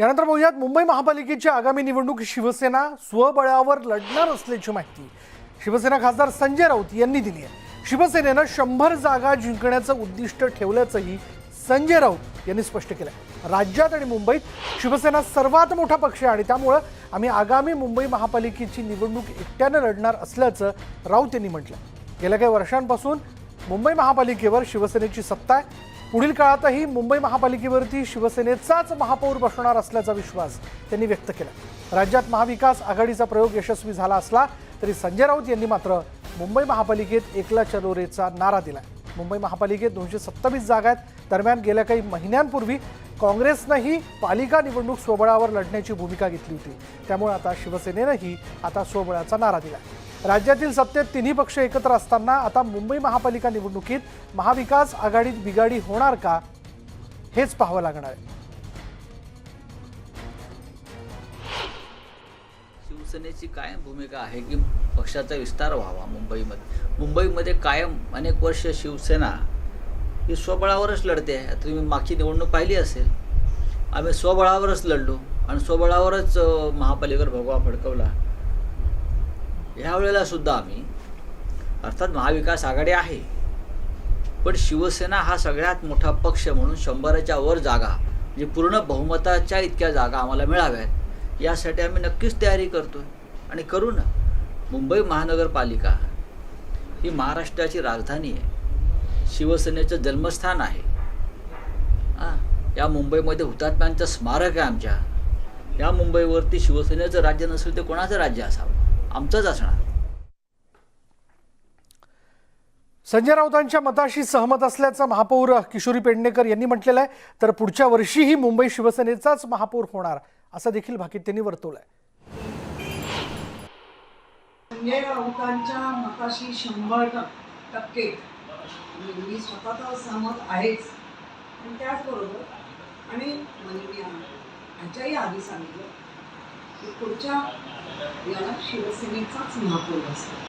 यानंतर बघूयात मुंबई महापालिकेची आगामी निवडणूक शिवसेना स्वबळावर लढणार असल्याची माहिती शिवसेना खासदार संजय राऊत यांनी दिली आहे. शिवसेनेनं शंभर जागा जिंकण्याचं उद्दिष्ट ठेवल्याचंही संजय राऊत यांनी स्पष्ट केलं राज्यात आणि मुंबईत शिवसेना सर्वात मोठा पक्ष आहे आणि त्यामुळं आम्ही आगामी मुंबई महापालिकेची निवडणूक एकट्यानं लढणार असल्याचं राऊत यांनी म्हटलं गेल्या काही वर्षांपासून मुंबई महापालिकेवर शिवसेनेची सत्ता आहे. पुढील काळातही मुंबई महापालिकेवरती शिवसेनेचाच महापौर बसणार असल्याचा विश्वास त्यांनी व्यक्त केला. राज्यात महाविकास आघाडीचा प्रयोग यशस्वी झाला असला तरी संजय राऊत यांनी मात्र मुंबई महापालिकेत एकला चलोरेचा नारा दिला मुंबई महापालिकेत दोनशे सत्तावीस जागा आहेत दरम्यान गेल्या काही महिन्यांपूर्वी काँग्रेसनंही पालिका निवडणूक स्वबळावर लढण्याची भूमिका घेतली होती. त्यामुळे आता शिवसेनेनंही आता स्वबळाचा नारा दिला राज्यातील सत्तेत तिन्ही पक्ष एकत्र असताना आता मुंबई महापालिका निवडणुकीत महाविकास आघाडीत बिघाडी होणार का हेच पाहावं लागणार आहे. शिवसेनेची कायम भूमिका आहे की पक्षाचा विस्तार व्हावा मुंबईमध्ये. मुंबईमध्ये कायम अनेक वर्ष शिवसेना ही स्वबळावरच लढते आहे. तुम्ही मागची निवडणूक पाहिली असेल. आम्ही स्वबळावरच लढलो आणि स्वबळावरच महापालिकेवर भगवा फडकवला. ह्यावेळेला सुद्धा आम्ही अर्थात महाविकास आघाडी आहे पण शिवसेना हा सगळ्यात मोठा पक्ष म्हणून शंभराच्या वर जागा म्हणजे पूर्ण बहुमताच्या इतक्या जागा आम्हाला मिळाव्यात यासाठी आम्ही नक्कीच तयारी करतोय. आणि करू ना मुंबई महानगरपालिका ही महाराष्ट्राची राजधानी आहे. शिवसेनेचं जन्मस्थान आहे. हां या मुंबईमध्ये हुतात्म्यांचं स्मारक आहे आमच्या. या मुंबईवरती शिवसेनेचं राज्य नसेल ते कोणाचं राज्य असावं? आमचंच असणार. संजय राऊतांच्या मताशी सहमत असल्याचं महापौर किशोरी पेडणेकर यांनी म्हटलेलं आहे. तर पुढच्या वर्षीही मुंबई शिवसेनेचाच महापौर होणार असं देखील भाकीत त्यांनी वर्तवलंय. संजय राऊतांच्या मताशी शंभर टक- टक्के. म्हणजे मी स्वतः तर सहमत आहेच. पण त्याचबरोबर आणि म्हणजे मी ह्याच्याही आधी सांगितलं की पुढच्या याला शिवसेनेचाच महापौर असतो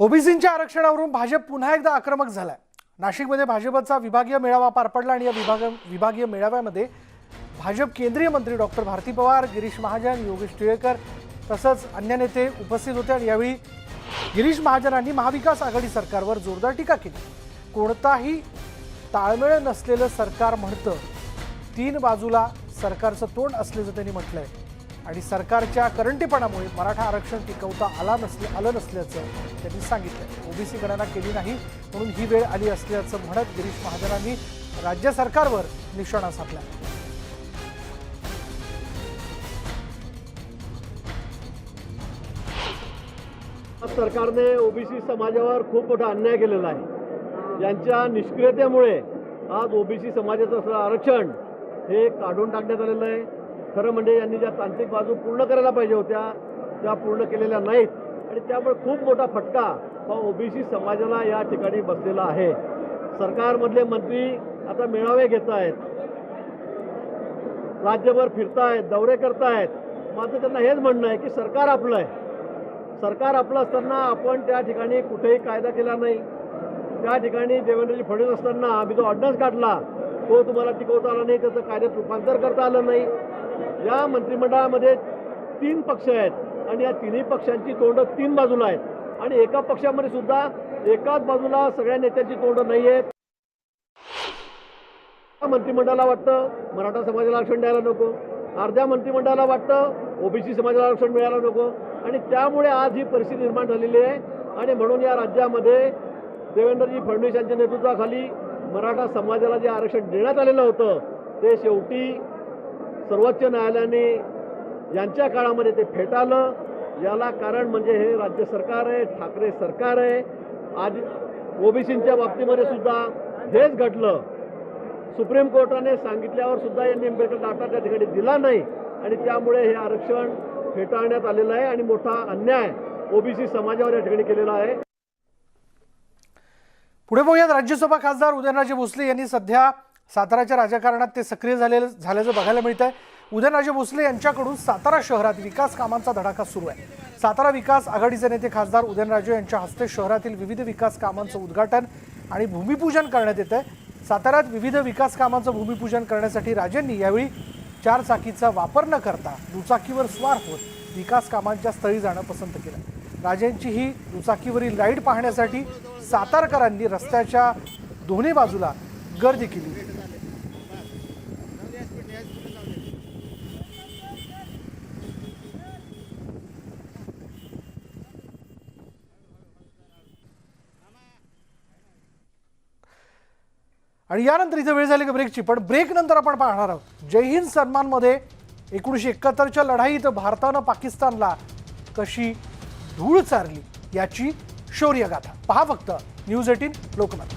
ओबीसींच्या आरक्षणावरून भाजप पुन्हा एकदा आक्रमक झालाय. नाशिकमध्ये भाजपचा विभागीय मेळावा पार पडला आणि या विभाग विभागीय मेळाव्यामध्ये भाजप केंद्रीय मंत्री डॉक्टर भारती पवार गिरीश महाजन योगेश टिळेकर तसंच अन्य नेते उपस्थित होते आणि यावेळी गिरीश महाजनांनी महाविकास आघाडी सरकारवर जोरदार टीका केली. कोणताही ताळमेळ नसलेलं सरकार म्हणतं तीन बाजूला सरकारचं तोंड असल्याचं त्यांनी म्हटलंय. आणि सरकारच्या करंटीपणामुळे मराठा आरक्षण टिकवता आला नसले आलं नसल्याचं त्यांनी सांगितलं ओबीसी गणना केली नाही म्हणून ही वेळ आली असल्याचं म्हणत गिरीश महाजनांनी राज्य सरकारवर निशाणा साधला. सरकारने ओबीसी समाजावर खूप मोठा अन्याय केलेला आहे. यांच्या निष्क्रियतेमुळे आज ओबीसी समाजाचं असलेलं आरक्षण हे काढून टाकण्यात आलेलं आहे. खरं म्हणजे यांनी ज्या तांत्रिक बाजू पूर्ण करायला पाहिजे होत्या त्या पूर्ण केलेल्या नाहीत. आणि त्यामुळे खूप मोठा फटका हा ओबीसी समाजाला या ठिकाणी बसलेला आहे. सरकारमधले मंत्री आता मेळावे घेत आहेत. राज्यभर फिरतायत दौरे करतायत. माझं त्यांना हेच म्हणणं आहे की सरकार आपलं आहे. सरकार आपलं असताना आपण त्या ठिकाणी कुठेही कायदा केला नाही. त्या ठिकाणी देवेंद्रजी फडणवीस असताना आम्ही जो ऑर्डन्स काढला तो तुम्हाला टिकवता आला नाही त्याचं कायद्यात रूपांतर करता आलं नाही. या मंत्रिमंडळामध्ये तीन पक्ष आहेत आणि या तिन्ही पक्षांची तोंडं तीन बाजूला आहेत. आणि एका पक्षामध्ये सुद्धा एकाच बाजूला सगळ्या नेत्यांची तोंडं नाही आहेत. मंत्रिमंडळाला वाटतं मराठा समाजाला आरक्षण द्यायला नको. अर्ध्या मंत्रिमंडळाला वाटतं ओबीसी समाजाला आरक्षण मिळायला नको. आणि त्यामुळे आज ही परिस्थिती निर्माण झालेली आहे. आणि म्हणून या राज्यामध्ये देवेंद्रजी फडणवीस यांच्या नेतृत्वाखाली मराठा समाजाला जे आरक्षण देण्यात आलेलं होतं ते शेवटी सर्वोच्च न्यायालयाने यांच्या काळामध्ये ते फेटाळलं. याला कारण म्हणजे हे राज्य सरकार आहे ठाकरे सरकार आहे. आज ओबीसींच्या बाबतीमध्ये सुद्धा हेच घडलं. सुप्रीम कोर्टाने सांगितल्यावर सुद्धा यांनी एम्पिरिकल डाटा त्या ठिकाणी दिला नाही आणि त्यामुळे हे आरक्षण फेटाळण्यात आलेलं आहे आणि मोठा अन्याय ओबीसी समाजावर या ठिकाणी केलेला आहे. पुढे बघूयात राज्यसभा खासदार उदयनराजे भोसले यांनी सध्या साताराच्या राजकारणात ते सक्रिय झाले झाल्याचं बघायला मिळत आहे उदयनराजे भोसले यांच्याकडून सातारा शहरात विकास कामांचा धडाका सुरू आहे. सातारा विकास आघाडीचे नेते खासदार उदयनराजे यांच्या हस्ते शहरातील विविध विकास कामांचं उद्घाटन आणि भूमिपूजन करण्यात येत आहे साताऱ्यात विविध विकास कामांचं भूमिपूजन करण्यासाठी राजेंनी यावेळी चारचाकीचा वापर न करता दुचाकीवर स्वार होत विकास कामांच्या स्थळी जाणं पसंत केलं. राजेंची ही दुचाकीवरील राईड पाहण्यासाठी सातारकरांनी रस्त्याच्या दोन्ही बाजूला गर्दी केली. आणि यानंतर इथं वेळ झाली का ब्रेकची पण ब्रेक नंतर आपण पाहणार आहोत. जय हिंद सन्मानमध्ये एकोणीसशे एकाहत्तरच्या लढाईत भारतानं पाकिस्तानला कशी धूळ चारली याची शौर्यगाथा. पहा फक्त न्यूज एटीन लोकमत.